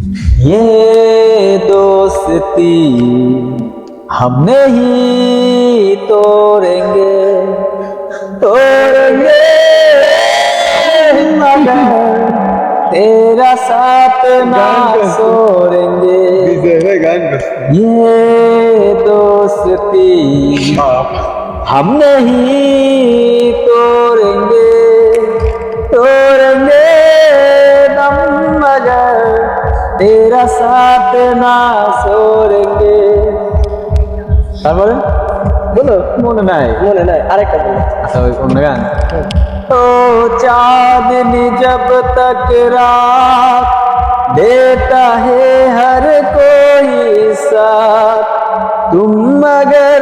ये दोस्ती हम नहीं तोड़ेंगे तोड़ेंगे। तेरा साथ ना छोड़ेंगे। ये दोस्ती हम नहीं तोड़ेंगे तोड़ेंगे। तेरा साथ ना छोड़ेंगे তারপরে বলো মনে নাই মনে নাই আরেকটা বলো আচ্ছা ওই অন্য গান तो चांदनी जब तक रात देता है हर कोई साथ तुम मगर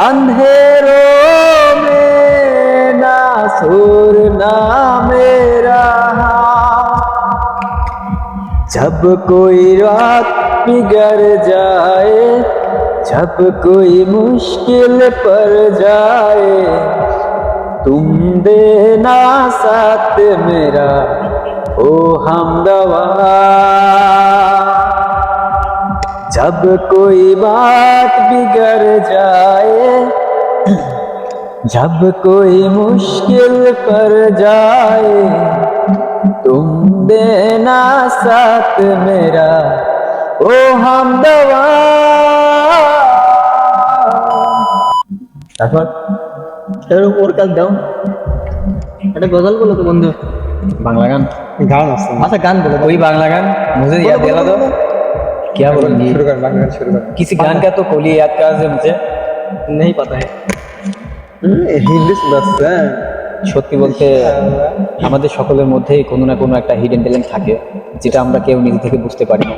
अंधेरों में ना सुर ना जब कोई रात बिगड़ जाए, जब कोई मुश्किल पर जाए, तुम देना साथ मेरा, ओ हमदवा जब कोई बात बिगड़ जाए, जब कोई मुश्किल पर जाए, तुम देना साथ मेरा ओ हमदवा তারপর এর ওর কাজ দাও একটা গজল বলো তো বন্ধু बांग्ला गान গান আছে আচ্ছা গান বলো कोई बांग्ला गान मुझे याद दिला दो क्या बोलेंगे শুরু কর বাংলা গান শুরু কর किसी गान का तो कोली याद करा से मुझे नहीं पता है হুম, হিন্দি শোনাচ্ছে হ্যাঁ সত্যি বলতে আমাদের সকলের মধ্যেই কোনো না কোনো একটা হিডেন ট্যালেন্ট থাকে যেটা আমরা কেউ নিজে থেকে বুঝতে পারি না।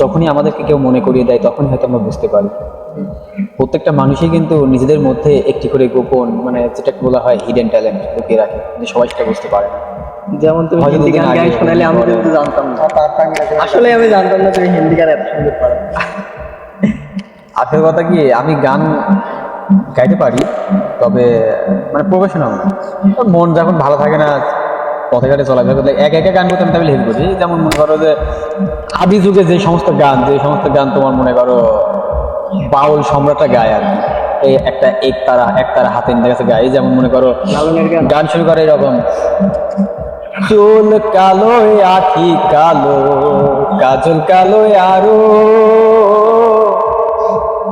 যখনই আমাদেরকে কেউ মনে করিয়ে দেয় তখনই হয়তো আমরা বুঝতে পারি। প্রত্যেকটা মানুষই কিন্তু নিজেদের মধ্যে একটি করে গোপন মানে যেটাকে বলা হয় হিডেন ট্যালেন্ট লুকিয়ে রাখে কিন্তু সবাই সেটা বুঝতে পারে না। যেমন তুমি হিন্দি গান গাই শোনালে আমি কিন্তু জানতাম না। আছে। আসলে আমি জানতাম না তুমি হিন্দি গান এত সুন্দর পারো। আসল কথা কি আমি গান গাইতে পারি তবে মানে প্রফেশনাল মন যখন ভালো থাকে না পথে ঘাটে চলাফেরা করলে এক একা গান করতে আমি তাহলে হেল্প করি। যেমন মনে করো যে আদি যুগে যে সমস্ত গান যে সমস্ত গান তোমার মনে করো বাউল সম্রাটটা গায় আর কি। এই একটা এক তারা এক তারা হাতে নিয়ে গেছে গায়ে যেমন মনে করো গান। গান শুরু করে এরকম চুল কালো আখি কালো কাজল কালো আরও।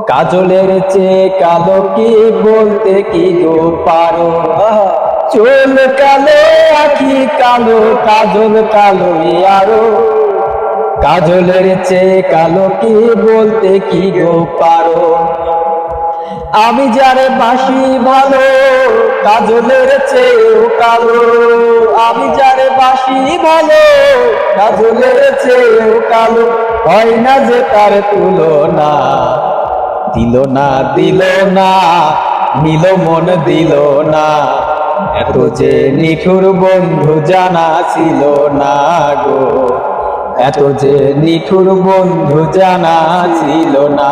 কাজলের চেয়ে কালো কি বলতে কি গো পারো? চুল কালো, আখি কালো, কাজল কালো আরও। কাজলের চেয়ে কালো কি বলতে কি গো পারো? আমি যারে বাসি ভালো, কাজলের চেয়েও কালো। আমি যারে বাসি ভালো, কাজলের চেয়েও কালো। হয় না যে তার তুলনা দিল না দিল না নিল মন দিল না। এত যে নিঠুর বন্ধু জানা ছিল না গো। এত যে নিঠুর বন্ধু জানা ছিল না।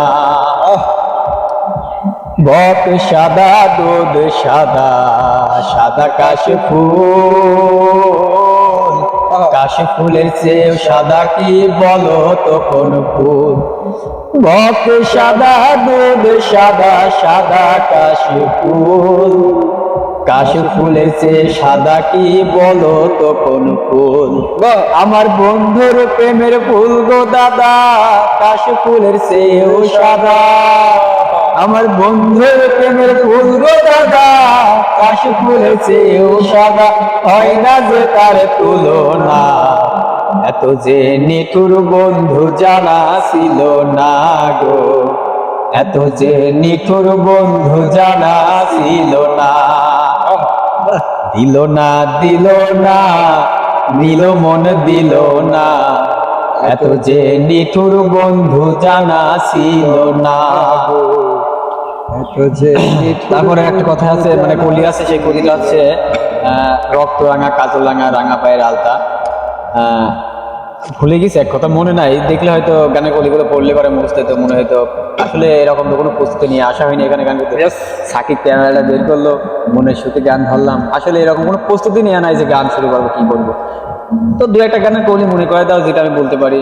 বক সাদা, দুধ সাদা সাদা কাশ ফুল। কাশ ফুলের চেয়েও সাদা কি বলো তো কোন ফুল? বক সাদা দুধ সাদা সাদা কাশ ফুল। কাশ ফুলের চেয়ে সাদা কি বলো তখন ফুল? আমার বন্ধুর প্রেমের ফুল গো দাদা কাশি ফুলের চেয়েও সাদা। আমার বন্ধুর প্রেমের ফুল গো দাদা কাশ ফুলের চেয়েও সাদা হয় না যে তার তুলনা। এত যে নিঠুর বন্ধু জানা ছিল না গো। এত যে নিঠুর বন্ধু জানা ছিল না। দিল না দিল না, নিল মন দিল না। এত যে নিঠুর বন্ধু জানা ছিল না। তারপরে একটা কথা আছে মানে কলি আছে সেই কলিটা হচ্ছে রক্ত রাঙা কাজল রাঙা রাঙা পায়ের আলতা ভুলে গেছি এক কথা মনে নাই। দেখলে হয়তো গানের কলিগুলো পড়লে পরে মুখস্থ হতো মনে হয়তো আসলে এরকম তো কোনো প্রস্তুতি নিয়ে আসা হয়নি এখানে গান করতে। সাকিব ক্যামেরাটা বের করল মনের সুখে গান ধরলাম। আসলে এরকম কোনো প্রস্তুতি নেওয়া নাই যে গান শুরু করব কি করব। তো দু একটা গানের কৌলি মনে করে দাও যেটা আমি বলতে পারি।